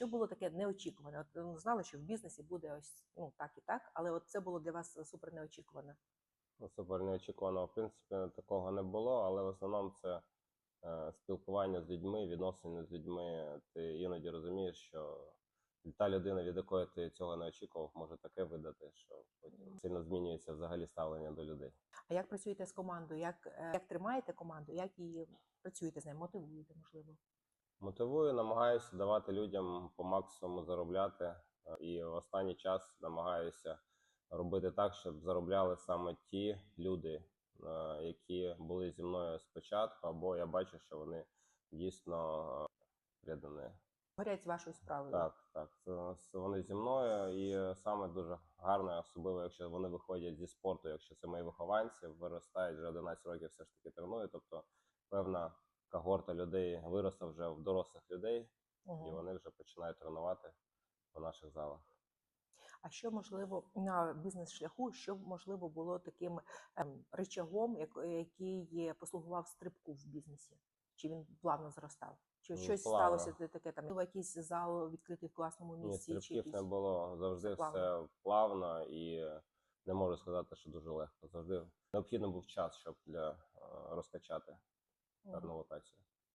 що було таке неочікуване? От ну, знали, що в бізнесі буде ось ну так і так, але от це було для вас супер неочікуване. Ну, Супер неочікувано. В принципі, такого не було, але в основному це е, спілкування з людьми, відносини з людьми. Ти іноді розумієш, що та людина, від якої ти цього не очікував, може таке видати, що потім сильно змінюється взагалі ставлення до людей. А як працюєте з командою? Як, е, як тримаєте команду? Як її працюєте з нею? Мотивуєте, можливо? Мотивую, намагаюся давати людям по максимуму заробляти, е, і в останній час намагаюся робити так, щоб заробляли саме ті люди, е, які були зі мною спочатку, або я бачу, що вони дійсно е, придані. Горять з вашою справою. Так, так, це, вони зі мною, і саме дуже гарно, особливо якщо вони виходять зі спорту, якщо це мої вихованці, виростають вже 11 років, все ж таки тренують. Тобто певна когорта людей виросла вже в дорослих людей, Мгм. і вони вже починають тренувати в наших залах. А що можливо на бізнес-шляху, що можливо було таким ем, рычагом, як, який послугував стрибку в бізнесі? Чи він плавно зростав? Чи Ну, щось плавно. сталося таке там? Можливо, якийсь зал відкритий в класному Ні, місці? чи стрибків не було. Завжди Все плавно. все плавно і не можу сказати, що дуже легко. Завжди необхідно був час, щоб для е, розкачати Певну локацію.